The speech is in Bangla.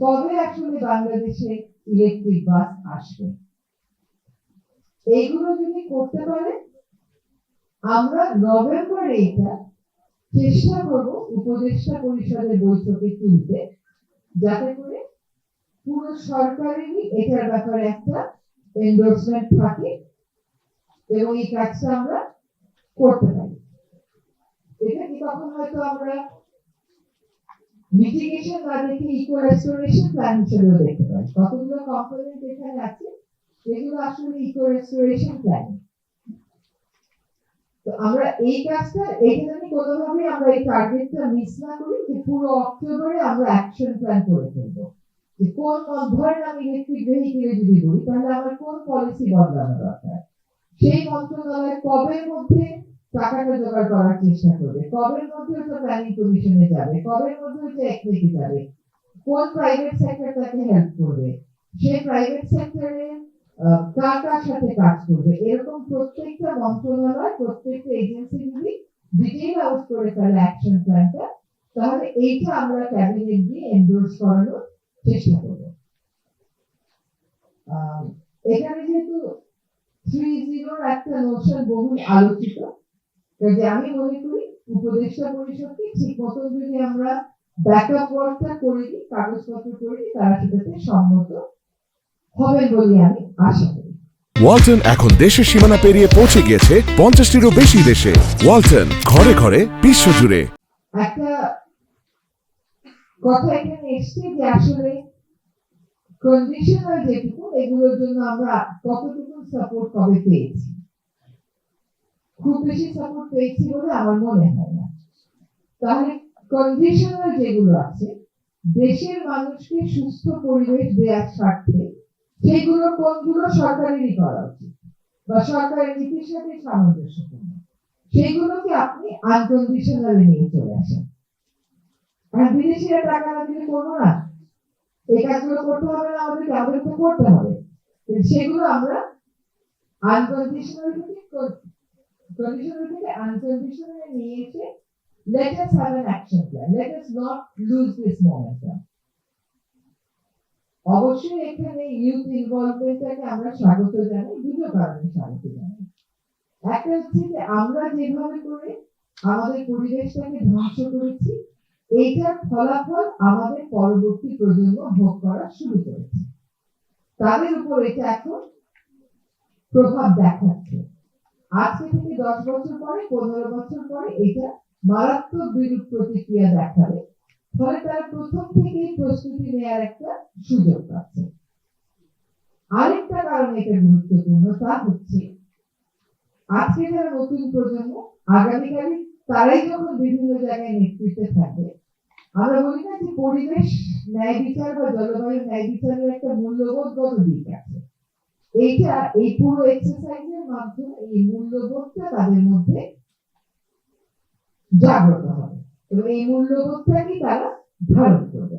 কবে আসলে বাংলাদেশে ইলেকট্রিক বাস আসবে? এইগুলো যদি করতে পারে, আমরা নভেম্বরে এটা চেষ্টা করব উপদেষ্টা পরিষদের বৈঠকে তুলতে, যাতে করে পুরো সরকারেরই এটার ব্যাপারে একটা এন্ডোর্সমেন্ট থাকে এবং এই কাজটা আমরা করতে পারি। এটা কি তখন হয়তো আমরা মিটিগেশন না দেখে ইকো রেস্টোরেশন প্ল্যান হিসেবেও দেখতে পারি। কতগুলো কম্পোনেন্ট এখানে আছে এগুলো আসলে ইকো রেস্টোরেশন প্ল্যান তো আমরা এই কাজটা এইটা জানি কোনোভাবে আমরা এই টার্গেটটা মিস না করি, যে পুরো অক্টোবরে আমরা অ্যাকশন প্ল্যান করে ফেলব। যে কোন ধরেন আমি ইলেকট্রিক ভেহিকেলে যদি বলি তাহলে আমার কোন পলিসি বদলানো দরকার? সেই মন্ত্রণালয় কবের মধ্যে টাকাটা জোগাড় করার চেষ্টা করবে। কবের মধ্যে ওটা প্ল্যানিং কমিশনে যাবে কবের মধ্যে ওটা একদিকে যাবে, কোন প্রাইভেট সেক্টর তাকে হেল্প করবে সেই প্রাইভেট সেক্টরে কার কার সাথে কাজ করবে, এরকম প্রত্যেকটা মন্ত্রণালয়, প্রত্যেকটা এজেন্সি যদি ডিটেইল আউট করে ফেলে অ্যাকশন প্ল্যানটা তাহলে এইটা আমরা ক্যাবিনেট দিয়ে এন্ডোর্স করানোর চেষ্টা করব। এখানে যেহেতু থ্রি জিরোর একটা নোশন বহুল আলোচিত কাজে আমি মনে করি উপদেষ্টা পরিষদকে ঠিক মতন যদি আমরা ব্যাকআপ ওয়ার্কটা করে দিই কাগজপত্র করে দিই তারা সেটাতে সম্মত হবেন বলে আমি আশা করি। ওয়ালটন এখন দেশের সীমানা পেরিয়ে পৌঁছে গিয়েছে পঞ্চাশটিরও বেশি দেশে। ওয়ালটন ঘরে ঘরে বিশ্বজুড়ে একটা কথা এখানে এসছে যে আসলে কন্ডিশনাল যেটুকু এগুলোর জন্য আমরা কতটুকু সাপোর্ট কবে পেয়েছি। খুব বেশি সাপোর্ট পেয়েছি বলে আমার মনে হয় না। তাহলে কন্ডিশনাল যেগুলো আছে, দেশের মানুষকে সুস্থ পরিবেশ দেওয়ার স্বার্থে সেগুলো কোনগুলো সরকারেরই করা উচিত? বা সরকারের নীতির সাথে সামঞ্জস্যপূর্ণ সেগুলোকে আপনি আনকন্ডিশনালি নিয়ে চলে আসেন। আর বিদেশিরা টাকা না দিলে করব না। এই কাজগুলো করতে হবে না আমাদেরকে আমাদের তো করতে হবে। সেগুলো আমরা আনকন্ডিশনাল থেকে কন্ডিশনাল থেকে আনকন্ডিশনাল নিয়ে এসে let us have an action plan. Let us not lose this momentum. অবশ্যই এখানে ইউথ ইনভলভমেন্টটাকে আমরা স্বাগত জানাই, দুটো কারণে স্বাগত জানাই। একটা হচ্ছে যে আমরা যেভাবে করে আমাদের পরিবেশটাকে ধ্বংস করেছি, এইটার ফলাফল আমাদের পরবর্তী প্রজন্ম ভোগ করা শুরু করেছে। তাদের উপর এটা এখন প্রভাব দেখাচ্ছে। আজকে থেকে দশ বছর পরে, পনেরো বছর পরে এটা মারাত্মক বিরূপ প্রতিক্রিয়া দেখাবে। ফলে তারা প্রথম থেকেই প্রস্তুতি নেওয়ার একটা সুযোগ পাচ্ছে। আরেকটা কারণ এটা গুরুত্বপূর্ণ, তা হচ্ছে আজকে যারা নতুন প্রজন্ম আগামীকালে তারাই যখন বিভিন্ন জায়গায় নেতৃত্বে থাকবে, আমরা বলি না যে পরিবেশ ন্যায় বিচার বা জলবায়ু ন্যায় বিচারের একটা মূল্যবোধগত দিক আছে। এইটা এই পুরো এক্সারসাইজের মাধ্যমে, এই মূল্যবোধটা তাদের মধ্যে জাগ্রত হবে। এবং এই মূল্যবোধটাকে তারা ধারণ করবে।